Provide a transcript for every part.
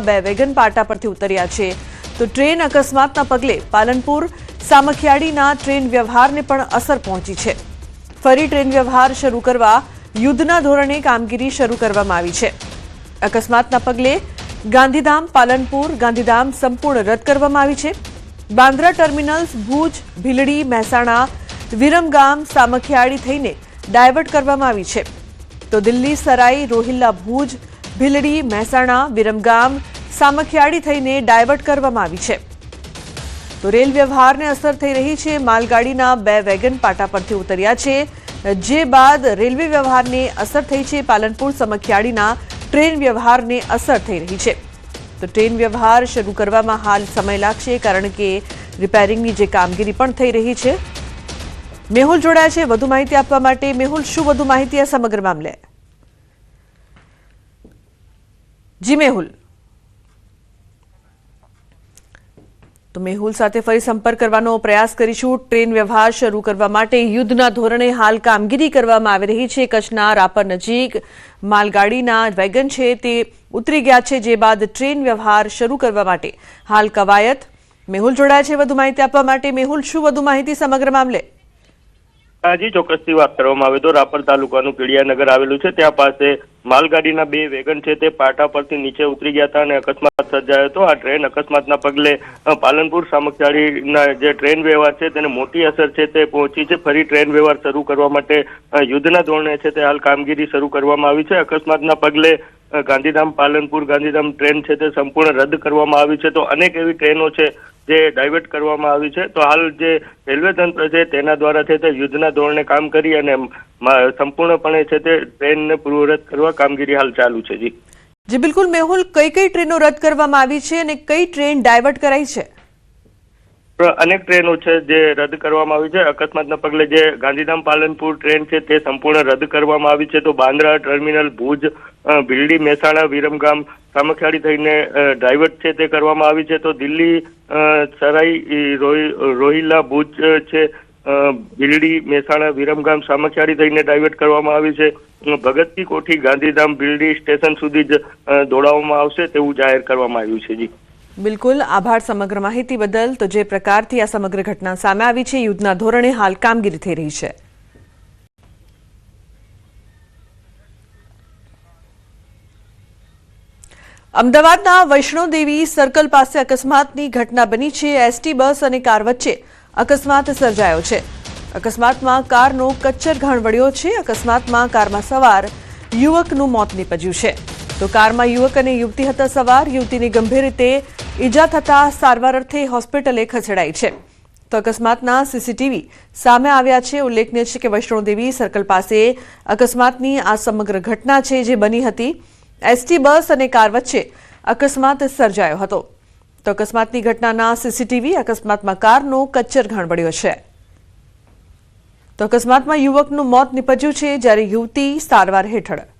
બે વેગન પાટા પરથી ઉતર્યા છે. તો ટ્રેન અકસ્માતના પગલે પાલનપુર સામખિયાળીના ટ્રેન વ્યવહારને પણ અસર પહોંચી છે. ફરી ટ્રેન વ્યવહાર શરૂ કરવા યુદ્ધના ધોરણે કામગીરી શરૂ કરવામાં આવી છે. અકસ્માતના પગલે ગાંધીધામ, પાલનપુર, ગાંધીધામ સંપૂર્ણ રદ કરવામાં આવી છે. બાંદ્રા ટર્મિનલ્સ, ભુજ, ભીલડી, મહેસાણા, વિરમગામ, સામખિયાળી થઈને ડાયવર્ટ કરવામાં આવી છે. તો દિલ્હી સરાઈ, રોહિલ્લા, ભુજ ભીલડી, મહેસાણા, વિરમગામ, સામખિયાળી થઈને ડાયવર્ટ કરવામાં આવી છે. તો રેલ વ્યવહારને અસર થઈ રહી છે. માલગાડીના બે વેગન પાટા પરથી ઉતર્યા છે. જે બાદ રેલવે વ્યવહારને અસર થઈ છે. પાલનપુર, સમખિયાળીના ટ્રેન વ્યવહારને અસર થઈ રહી છે. તો ટ્રેન વ્યવહાર શરૂ કરવામાં હાલ સમય લાગશે, કારણ કે રિપેરિંગની જે કામગીરી પણ થઈ રહી છે. મેહુલ જોડાયા છે. વધુ માહિતી આપવા માટે મેહુલ, શું વધુ માહિતી આ સમગ્ર મામલે? જી મેહુલ. તો મેહુલ સાથે ફરી સંપર્ક કરવાનો પ્રયાસ કરીશું. ટ્રેન વ્યવહાર શરૂ કરવા માટે યુદ્ધના ધોરણે હાલ કામગીરી કરવામાં આવી રહી છે. કચ્છના રાપર નજીક માલગાડીના વેગન છે તે ઉતરી ગયા છે, જે બાદ ટ્રેન વ્યવહાર શરૂ કરવા માટે. હાલ કવાયત મેહુલ જોડાયા છે. વધુ માહિતી આપવા માટે મેહુલ, શું વધુ માહિતી સમગ્ર મામલે? હાજી ચોક્કસથી વાત કરવામાં આવે તો રાપર તાલુકાનું પીડિયાનગર આવેલું છે. ત્યાં પાસે માલગાડીના બે વેગન છે. તે પાટા પરથી નીચે ઉતરી ગયા હતા અને અકસ્માત સર્જાયો હતો. આ ટ્રેન અકસ્માતના પગલે પાલનપુર સામખિયાળીના જે ટ્રેન વ્યવહાર છે તેને મોટી અસર છે તે પહોંચી છે. ફરી ટ્રેન વ્યવહાર શરૂ કરવા માટે યુદ્ધના ધોરણે છે તે હાલ કામગીરી શરૂ કરવામાં આવી છે. અકસ્માતના પગલે ગાંધીધામ પાલનપુર ગાંધીધામ ટ્રેન છે તે સંપૂર્ણ રદ કરવામાં આવી છે. તો અનેક એવી ટ્રેનો છે જે ડાયવર્ટ કરવામાં આવી છે. તો હાલ જે રેલવે તંત્ર છે તેના દ્વારા છે તે યુદ્ધના ધોરણે કામ કરી અને સંપૂર્ણપણે છે તે ટ્રેનને પૂર્વરત કરવા કામગીરી હાલ ચાલુ છે જી. જી, બિલકુલ મેહુલ, કઈ કઈ ટ્રેનો રદ કરવામાં આવી છે અને કઈ ટ્રેન ડાયવર્ટ કરાઈ છે? અનેક ટ્રેનો છે જે રદ કરવામાં આવી છે. અકસ્માતના પગલે જે ગાંધીધામ પાલનપુર ટ્રેન છે તે સંપૂર્ણ રદ કરવામાં આવી છે. તો બાંદ્રા ટર્મિનલ ભુજ ભીલડી મહેસાણા વિરમગામ સામખિયાળી થઈને ડાયવર્ટ છે તે કરવામાં આવી છે. તો દિલ્હી સરાઈ રોહિલા ભુજ છે ભીલડી મહેસાણા વિરમગામ સામખિયાળી થઈને ડાયવર્ટ કરવામાં આવી છે. અ, કોઠી ગાંધીધામ ભીલડી સ્ટેશન સુધી જ દોડાવવામાં આવશે તેવું જાહેર કરવામાં આવ્યું છે જી. બિલકુલ, આભાર સમગ્ર માહિતી બદલ. તો જે પ્રકારથી આ સમગ્ર ઘટના સામે આવી છે, યુદ્ધના ધોરણે હાલ કામગીરી થઈ રહી છે. અમદાવાદના વૈષ્ણોદેવી સર્કલ પાસે અકસ્માતની ઘટના બની છે. એસટી, બસ અને કાર વચ્ચે અકસ્માત સર્જાયો છે. અકસ્માતમાં કારનો કચ્ચર ઘણ વળ્યો છે. અકસ્માતમાં કારમાં સવાર યુવકનું મોત નીપજ્યું છે. તો કારમાં યુવક અને યુવતી હતા સવાર. યુવતીને ગંભીર રીતે ઈજા થતા સારવાર અર્થે હોસ્પિટલે ખસેડાઈ છે. તો અકસ્માતના સીસીટીવી સામે આવ્યા છે. ઉલ્લેખનીય છે કે વૈષ્ણોદેવી સર્કલ પાસે અકસ્માતની આ સમગ્ર ઘટના છે જે બની હતી. એસટી બસ અને કાર વચ્ચે અકસ્માત સર્જાયો હતો. તો અકસ્માતની ઘટનાના સીસીટીવી અકસ્માતમાં કારનો કચ્ચર ગણબડ્યો છે. તો અકસ્માતમાં યુવકનું મોત નીપજ્યું છે જ્યારે યુવતી સારવાર હેઠળ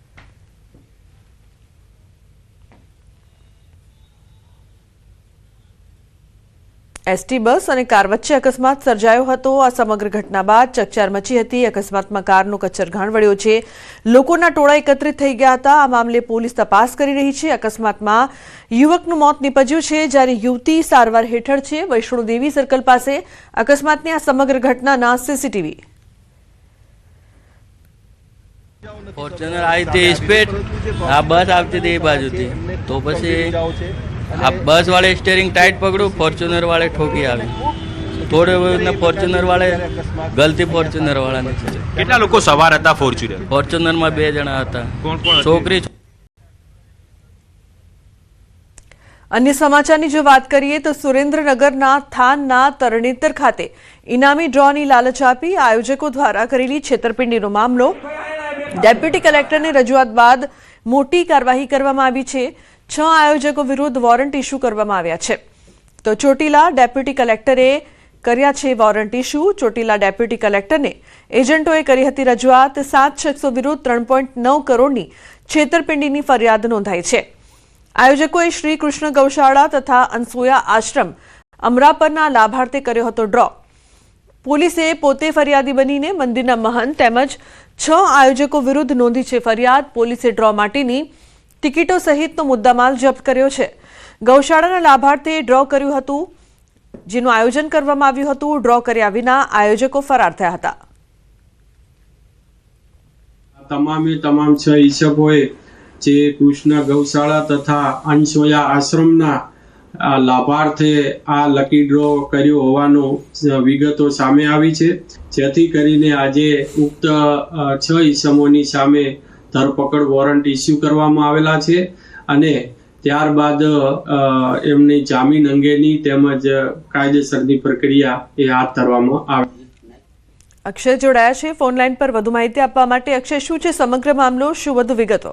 એસટી બસ અને કાર વચ્ચે અકસ્માત સર્જાયો હતો. આ સમગ્ર ઘટના બાદ ચકચાર મચી હતી. અકસ્માતમાં કારનો કચ્છરઘાણ વળ્યો છે. લોકોના ટોળા એકત્રિત થઈ ગયા હતા. આ મામલે પોલીસ તપાસ કરી રહી છે. અકસ્માતમાં યુવકનું મોત નીપજ્યું છે જ્યારે યુવતી સારવાર હેઠળ છે. વૈષ્ણોદેવી સર્કલ પાસે અકસ્માતની આ સમગ્ર ઘટનાના સીસીટીવી. ફોર્ચ્યુનર આવી હતી સ્પીડ. આ બસ આવતી હતી એ બાજુથી. તો પછી આ બસ વાળે સ્ટેરિંગ ટાઈટ પકડ્યું ફોર્ચ્યુનર વાળે ઠોકી આવી. થોડું ને ફોર્ચ્યુનર વાળે ગલતી ફોર્ચ્યુનર વાળાની છે. કેટલા લોકો સવાર હતા ફોર્ચ્યુનર? ફોર્ચ્યુનરમાં બે જણા હતા. કોણ કોણ છોકરી અન્ય સમાચારની જો વાત કરીએ તો સુરેન્દ્રનગરના થાનના તરણેતર ખાતે ઇનામી ડ્રોની લાલચ આપી આયોજકો દ્વારા કરેલી છેતરપિંડીનો મામલો. ડેપ્યુટી કલેક્ટરને રજૂઆત બાદ મોટી કાર્યવાહી કરવામાં આવી છે. છ આયોજકો વિરુદ્ધ વોરંટ ઇસ્યુ કરવામાં આવ્યા છે. તો ચોટીલા ડેપ્યુટી કલેક્ટરે કર્યા છે વોરંટ ઇસ્યુ ચોટીલા ડેપ્યુટી કલેક્ટરને એજન્ટોએ કરી હતી રજૂઆત. સાત શખ્સો વિરુદ્ધ ત્રણ પોઈન્ટ નવ કરોડની છેતરપિંડીની ફરિયાદ નોંધાઈ છે. આયોજકોએ શ્રી કૃષ્ણ ગૌશાળા તથા અનસુયા આશ્રમ અમરાપરના લાભાર્થે કર્યો હતો ડ્રો. પોલીસે પોતે ફરિયાદી બનીને મંદિરના મહંત તેમજ છ આયોજકો વિરુદ્ધ નોંધી છે ફરિયાદ. પોલીસે ડ્રો માટેની ટિકિટો સહિતનો મુદ્દામાલ જપ્ત કર્યો છે. ગૌશાળાના લાભાર્થીએ ડ્રો કર્યું હતું, જેનું આયોજન કરવામાં આવ્યું હતું. ડ્રો કર્યા વિના આયોજકો ફરાર થયા હતા. તમામે તમામ છ ઈસકોએ જે કૃષ્ણ ગૌશાળા તથા અંશોયા આશ્રમના લાભાર્થે આ લકી ડ્રો કર્યો હોવાનો વિગતો સામે આવી છે. જેથી કરીને આજે ઉક્ત છ ઈસમોની સામે ધરપકડ વોરંટ ઇસ્યુ કરવામાં આવેલા છે અને ત્યારબાદ એમની જામીન અંગેની તેમજ કાયદેસરની પ્રક્રિયા એ હાથ ધરવામાં આવે અક્ષય જોડાયા છે. ફોન લાઈન પર વધુ માહિતી આપવા માટે અક્ષય શું છે સમગ્ર મામલો? શું વધુ વિગતો?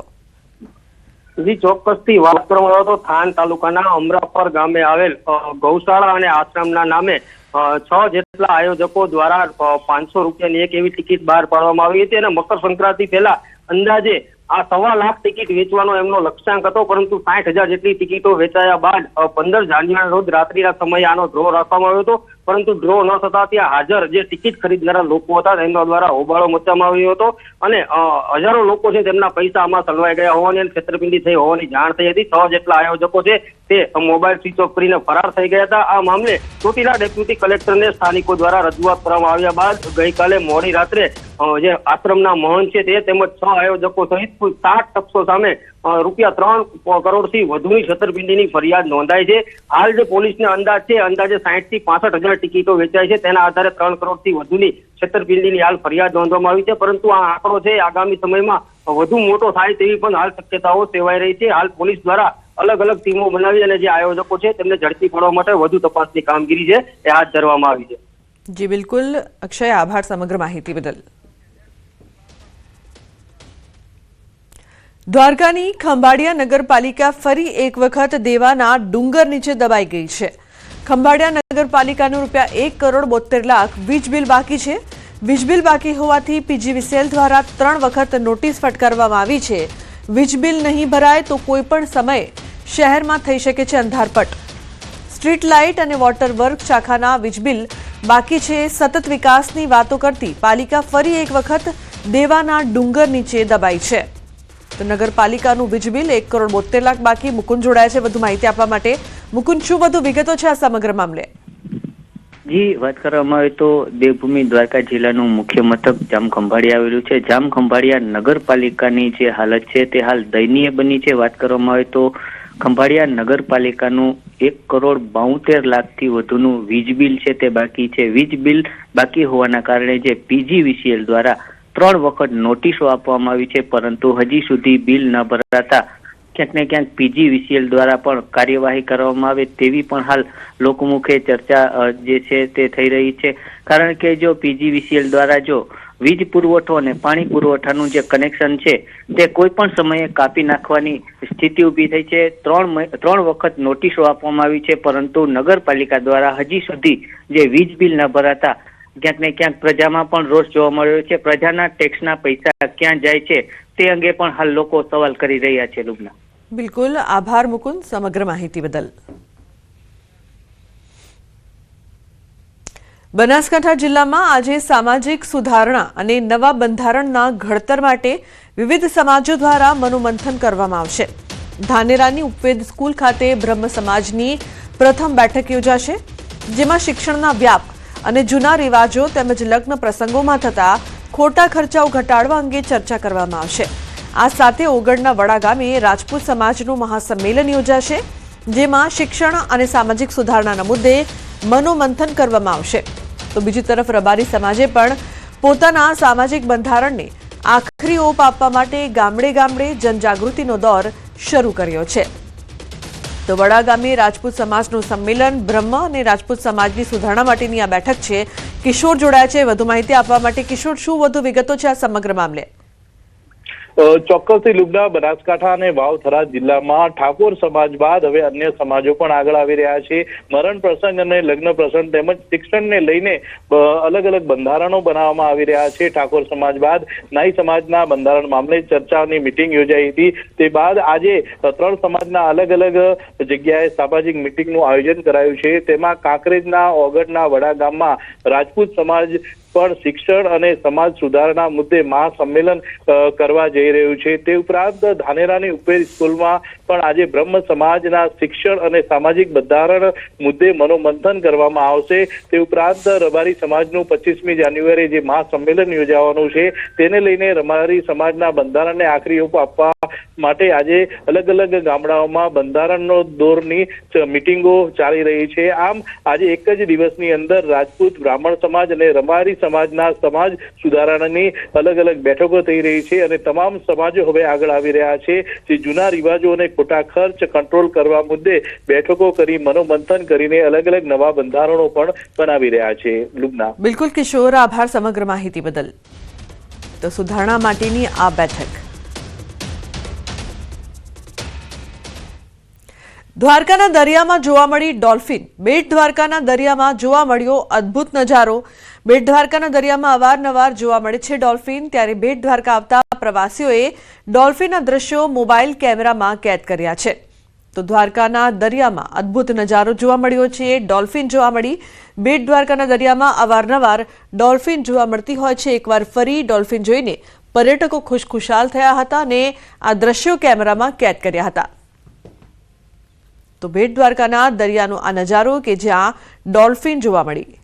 જી ચોક્કસથી વાત કરવામાં આવે તો થાન તાલુકાના અમરાપર ગામે આવેલ ગૌશાળા અને આશ્રમના નામે છ જેટલા આયોજકો દ્વારા પાંચસો રૂપિયાની એક એવી ટિકિટ બહાર પાડવામાં આવી હતી અને મકર સંક્રાંતિ પહેલા અંદાજે આ સવા લાખ ટિકિટ વેચવાનો એમનો લક્ષ્યાંક હતો, પરંતુ સાઠ હજાર જેટલી ટિકિટો વેચાયા બાદ પંદર જાન્યુઆરી રોજ રાત્રિના સમયે આનો ડ્રો રાખવામાં આવ્યો હતો. પરંતુ ડ્રો ન થતા ત્યાં હાજર જે ટિકિટ ખરીદનારા લોકો હતા, તેમના દ્વારા હોબાળો મચાવવામાં આવ્યો હતો અને હજારો લોકો છે તેમના પૈસા આમાં સલવાઈ ગયા હોવાની અને છેતરપિંડી થઈ હોવાની જાણ થઈ હતી. છ જેટલા આયોજકો છે તે મોબાઈલ સ્વિચ ઓફ કરીને ફરાર થઈ ગયા હતા. આ મામલે ચોટીલા ડેપ્યુટી કલેક્ટરને સ્થાનિકો દ્વારા રજૂઆત કરવામાં આવ્યા બાદ ગઈકાલે મોડી રાત્રે જે આશ્રમના મહંત છે તે તેમજ છ આયોજકો સહિત કુલ સાત શખ્સો સામે રૂપિયા ત્રણ કરોડથી વધુની છતરપિંડીની ફરિયાદ નોંધાઈ છે. હાલ જે પોલીસને અંદાજ છે, અંદાજે સાહીઠથી પાસઠ હજાર ટિકિટો વેચાય છે. તેના આધારે ત્રણ કરોડથી વધુની છતરપિંડીની હાલ ફરિયાદ નોંધવામાં આવી છે. પરંતુ આ આંકડો છે, આગામી સમયમાં વધુ મોટો થાય તેવી પણ હાલ શક્યતાઓ સેવાઈ રહી છે. હાલ પોલીસ દ્વારા અલગ અલગ ટીમો બનાવી અને જે આયોજકો છે, તેમને ઝડપી પાડવા માટે વધુ તપાસની કામગીરી છે, એ હાથ ધરવામાં આવી છે. જી, બિલકુલ. અક્ષય, આભાર સમગ્ર માહિતી બદલ. દ્વારકાની ખંભાળિયા નગરપાલિકા ફરી એક વખત દેવાના ડુંગર નીચે દબાઈ ગઈ છે. ખંભાળિયા નગરપાલિકાનું રૂપિયા એક કરોડ બોતેર લાખ વીજ બિલ બાકી છે. વીજ બિલ બાકી હોવાથી પીજીવીસીએલ દ્વારા ત્રણ વખત નોટિસ ફટકારવામાં આવી છે. વીજ બિલ નહીં ભરાય તો કોઈપણ સમયે શહેરમાં થઈ શકે છે અંધારપટ. સ્ટ્રીટ લાઇટ અને વોટર વર્ક શાખાના વીજ બિલ બાકી છે. સતત વિકાસની વાતો કરતી પાલિકા ફરી એક વખત દેવાના ડુંગર નીચે દબાઈ છે. તો નગરપાલિકાનું વીજ બિલ એક કરોડ બોતેર લાખ બાકી મુકુંદ જોડાયા છે. વધુ માહિતી આપવા માટે મુકુંદ, શું વધુ વિગતો છે આ સમગ્ર મામલે? જી, વાત કરવામાં આવે તો દેવભૂમિ દ્વારકા જિલ્લાનું મુખ્ય મથક જામખંભાળિયા આવેલું છે. જામખંભાળિયા નગરપાલિકાની જે હાલત છે તે હાલ દયનીય બની છે. વાત કરવામાં આવે તો ખંભાળિયા નગરપાલિકાનું એક કરોડ બાઉતેર લાખથી વધુનું વીજ બિલ છે તે બાકી છે. વીજ બિલ બાકી હોવાના કારણે જે પીજીવીસીએલ દ્વારા ત્રણ વખત નોટિસો આપવામાં આવી છે, પરંતુ હજી સુધી બિલ ન ભરાતા ક્યાંક ને ક્યાંક પીજીવીસીએલ દ્વારા પણ કાર્યવાહી કરવામાં આવે તેવી પણ હાલ લોકમુખે ચર્ચા જે છે તે થઈ રહી છે. કારણ કે જો પીજીવીસીએલ દ્વારા જો વીજ પુરવઠો અને પાણી પુરવઠાનું જે કનેક્શન છે, તે કોઈ પણ સમયે કાપી નાખવાની સ્થિતિ ઊભી થઈ છે. ત્રણ ત્રણ વખત નોટિસો આપવામાં આવી છે, પરંતુ નગરપાલિકા દ્વારા હજી સુધી જે વીજ બિલ ન ભરાતા ક્યાંક ને ક્યાંક પ્રજામાં પણ રોષ જોવા મળ્યો છે. પ્રજાના ટેક્સના પૈસા ક્યાં જાય છે તે અંગે પણ હાલ લોકો સવાલ કરી રહ્યા છે લુબના. બિલકુલ. આભાર મુકુંદ સમગ્ર માહિતી બદલ. બનાસકાંઠા જિલ્લામાં આજે સામાજિક સુધારણા અને નવા બંધારણના ઘડતર માટે વિવિધ સમાજો દ્વારા મનોમંથન કરવામાં આવશે. ધાનેરાની ઉપવેદ સ્કૂલ ખાતે બ્રહ્મ સમાજની પ્રથમ બેઠક યોજાશે, જેમાં શિક્ષણના વ્યાપ અને જૂના રિવાજો તેમજ લગ્ન પ્રસંગોમાં થતા ખોટા ખર્ચાઓ ઘટાડવા અંગે ચર્ચા કરવામાં આવશે. આ સાથે ઓગળના વડા ગામે રાજપૂત સમાજનું મહાસંમેલન યોજાશે, જેમાં શિક્ષણ અને સામાજિક સુધારણાના મુદ્દે મનોમંથન કરવામાં આવશે. તો બીજી તરફ રબારી સમાજે પણ પોતાના સામાજિક બંધારણને આખરી ઓપ આપવા માટે ગામડે ગામડે જનજાગૃતિનો દોર શરૂ કર્યો છે. તો વડા ગામે રાજપૂત સમાજનું સંમેલન, બ્રહ્મ અને રાજપૂત સમાજની સુધારણા માટેની આ બેઠક છે. કિશોર જોડાયા છે. વધુ માહિતી આપવા માટે કિશોર, શું વધુ વિગતો છે આ સમગ્ર મામલે? ચોક્કસથી લુગડા, બનાસકાંઠા અને વાવથરા જિલ્લામાં ઠાકોર સમાજ બાદ હવે અન્ય સમાજો પણ આગળ આવી રહ્યા છે. મરણ પ્રસંગ અને લગ્ન પ્રસંગ તેમજ શિક્ષણને લઈને અલગ અલગ બંધારણો બનાવવામાં આવી રહ્યા છે. ઠાકોર સમાજ બાદ નાઈ સમાજના બંધારણ મામલે ચર્ચાની મિટિંગ યોજાઈ હતી. તે બાદ આજે ત્રણ સમાજના અલગ અલગ જગ્યાએ સામાજિક મિટિંગનું આયોજન કરાયું છે. તેમાં કાંકરેજના ઓગડના વડા ગામમાં રાજપૂત સમાજ પણ શિક્ષણ અને સમાજ સુધારણા મુદ્દે મહાસંમેલન કરવા જઈ રહ્યું છે. તે ઉપરાંત ધાનેરાની ઉપેર સ્કૂલમાં પણ આજે બ્રહ્મ સમાજના શિક્ષણ અને સામાજિક બંધારણ મુદ્દે મનોમંથન કરવામાં આવશે. તે ઉપરાંત રબારી સમાજનું પચીસમી જાન્યુઆરી જે મહાસંમેલન યોજાવાનું છે, તેને લઈને રબારી સમાજના બંધારણને આખરી ઓપ આપવા માટે આજે અલગ અલગ ગામડાઓમાં બંધારણનો દોરની મિટિંગો ચાલી રહી છે. આમ, આજે એક જ દિવસની અંદર રાજપૂત બ્રાહ્મણ સમાજ અને રબારી સમાજના સમાજ સુધારાની અલગ અલગ બેઠકો થઈ રહી છે અને તમામ સમાજો હવે આગળ આવી રહ્યા છે જે જૂના રિવાજો અને ખોટા ખર્ચ કંટ્રોલ કરવા મુદ્દે બેઠકો કરી મનોમંથન કરીને અલગ અલગ નવા બંધારણો પણ બનાવી રહ્યા છે. લુબના. બિલકુલ કિશોર, આભાર સમગ્ર માહિતી બદલ. તો સુધારણા માટેની આ બેઠક. દ્વારકાના દરિયામાં જોવા મળી ડોલ્ફિન. બેટ દ્વારકાના દરિયામાં જોવા મળ્યો અદ્ભુત નજારો. બેટ દ્વારકાના દરિયામાં અવારનવાર જોવા મળે છે ડોલ્ફિન. ત્યારે બેટ દ્વારકા આવતા પ્રવાસીઓએ ડોલ્ફિનના દ્રશ્યો મોબાઈલ કેમેરામાં કેદ કર્યા છે. તો દ્વારકાના દરિયામાં અદ્ભુત નજારો જોવા મળ્યો છે. ડોલ્ફિન જોવા મળી. બેટ દ્વારકાના દરિયામાં અવારનવાર ડોલ્ફિન જોવા મળતી હોય છે. એકવાર ફરી ડોલ્ફિન જોઈને પર્યટકો ખુશખુશાલ થયા હતા અને આ દ્રશ્યો કેમેરામાં કેદ કર્યા હતા. તો બેટ દ્વારકાના દરિયાનો આ નજારો કે જ્યાં ડોલ્ફિન જોવા મળી.